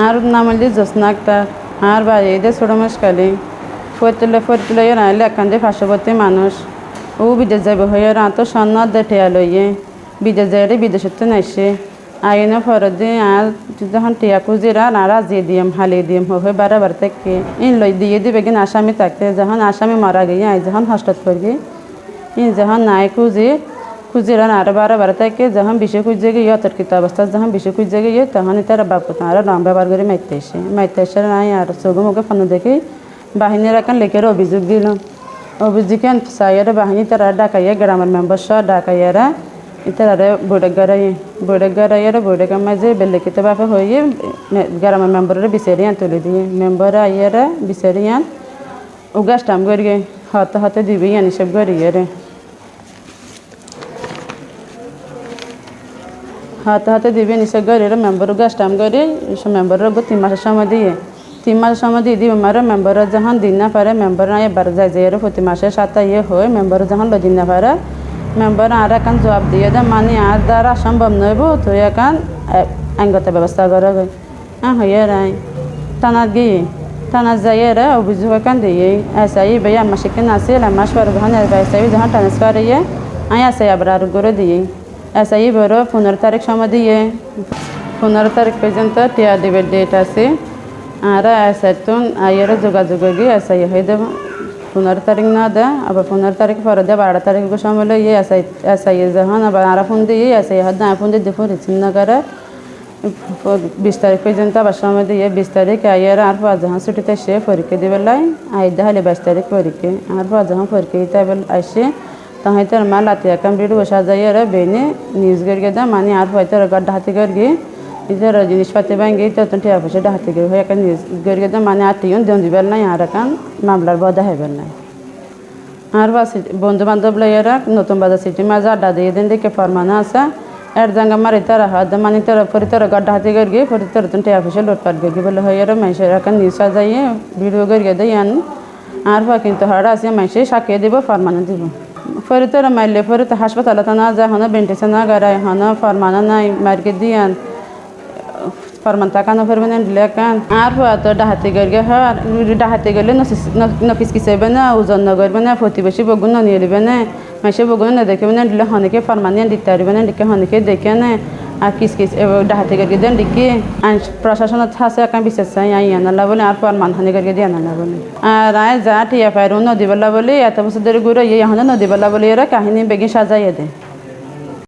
আর নাম হলি আক্তার আর বাড়ি এদের ছোটো মুশকালি ফতুলে ফতুলে রাইলে একান দিয়ে পার্শ্ববর্তী মানুষ ও বিদেশ যাবে হয়ে আর তো স্বর্ণ দেঠিয়া লইয়ে বিদেশ যাই বিদেশত নাইছে আইন ফরত দিয়ে আর যখন টিয়া খুঁজিরা আর আজিয়ে দিয়াম হালিয়ে দিয়াম হয়ে বারে বার থেকে ইন লই দিয়ে দিবে কিনা আসামি যখন মারা গিয়ে আই যখন হস্টত করি ইন যখন নাই খুঁজি খুঁজিরা আর বারে বারে থেকে যখন বেশি খুঁজে গিয়ে অতর্কিত অবস্থা যখন বেশি খুঁজে গিয়ে তখন তারা বাপ তারা রং ব্যবহার করে মাইতে এসে মাইতে এসে নাই আর চোখে মুখে ফোন দেখি বাহিনীর এখন লেখের অভিযোগ দিল অভিযোগ সাইয়ের বাহিনী তারা ডাকাইয়া গ্রামের মেম্বার সহ ডাকাইয়ারা ইতারে বৈঠক গড়াই বৈঠক গড়াইয়ার বৈঠকের মাঝে বেলেকিতে বাপে হয়ে গ্রামের মেম্বারের বিচারি আন তুলে দিয়ে মেম্বার আইয়ারা বিচারি আন উগাস টাম করিয়ে হতে হতে দিবি আনি সব গড়িয়ে হাতে হাতে দিবে, নিচে গড়িয়ে মেম্বার গাছ টাম করে মেম্বারের তিন মাসের সময় দিয়ে। তিন মাসের সময় দিয়ে দিবে, মারে মেম্বার যখন দিন না পারে মেম্বার না এবার যায় যে প্রতি মাসে সাতটা ইয়ে হয় মেম্বার যখন লদিন না পারে মেম্বার আর এখন জবাব দিয়ে দেয় মানে আর দ্বারা সম্ভব নইব তো এখন আইনগত ব্যবস্থা করা হয়। হ্যাঁ হইয়া রাই থানাত গিয়ে, থানাত যাইয়ে রে অভিযোগ এখন দিয়ে, এসআই ভাই আমার সেখানে আছে আমার সর যখন এসআই যখন ট্রান্সফার ইয়ে আমি এসআই আবার আর করে দিয়ে। এসআই বড়, পনেরো তারিখ সময় দিয়ে। পনেরো তারিখ পর্যন্ত টিয়া দিবে ডেট আছে। আর এসআই তো আইয়ের যোগাযোগ গিয়ে এসআই হয়ে দেবো। পনেরো তারিখ না দে, আবার পনেরো তারিখ পরে দে, বারো তারিখ সময় ইয়ে এসআই এসআই যখন, আবার আর ফোন দিয়ে এসআই হাত না ফোন দিয়ে ফোন রিসিভ করে। বিশ তারিখ পর্যন্ত আবার সময় দিয়ে বিশ তারিখ আইয়ার আর পাঁচ যখন ছুটিতে সে পরীক্ষা দিবে লাই আই দেখালে বাইশ তারিখ পরীক্ষা। আর পাঁচ যখন পরীক্ষা দিতে আসে তখন তোর মা লাতি একাম বিড়ি যাই আর বেনে নিউজ গড়িয়ে দা মানে আর হয়তো গড্ডা হাতে গড়িয়ে ইতার জিনিসপাতি ভাঙ্গি তো টিয়া পয়সা ডাহাতে গিয়ে হয়ে একান নিউজ গড়িয়ে দা মানে আর টিউন দেন দিবার নাই, আর একান মামলার বদা হইবার নাই। আর বা বন্ধু বান্ধব লইয়ারা নতুন বাজার সিটি মাঝে আড্ডা দিয়ে দেন, দেখে ফরমানা আছে। এর জাঙ্গা মারি তারা হাত মানে তারা পরে তারা গড্ডা হাতে গড়িয়ে পরে তারা তুমি টিয়া পয়সা লুটপাট গড়িয়ে বলে হইয়ার মানুষের একান নিউজ সাজাইয়ে ভিডিও গড়িয়ে দেয় আর বা কিন্তু হাড়া আছে মানুষে সাকিয়ে দিব, ফরমানা দিব। পরে তোরা মারলে পরে তো হাসপাতালে তো না যায় হনো বেন্টেছে না গাড়ায় হনো ফরমানা নাই মার্কে দিয়ান ফরমান তাকানো ফরমান দিলে কান আর হওয়া তো ডাহাতে গড়গে হর ডাহাতে গেলে নফিস কিসাইবে না ওজন নগরবে না প্রতিবেশী বগুন নিয়ে লিবে না মাসে বগুন না দেখবে না দিলে হনেকে ফরমান আর কিস কিস ডাহাতে গড়গে দেন ডিকি আইন প্রশাসনত আছে একা বিশেষ চাই আই আনালা বলে আর পর মানহানি গড়গে দিয়ে আনালা বলে আর আয় যা টিয়া পাইরু নদী বলা বলে এত বছর ধরে ঘুরে ইয়ে হনে নদী বলা বলে এরা কাহিনী বেগে সাজাইয়ে দেয়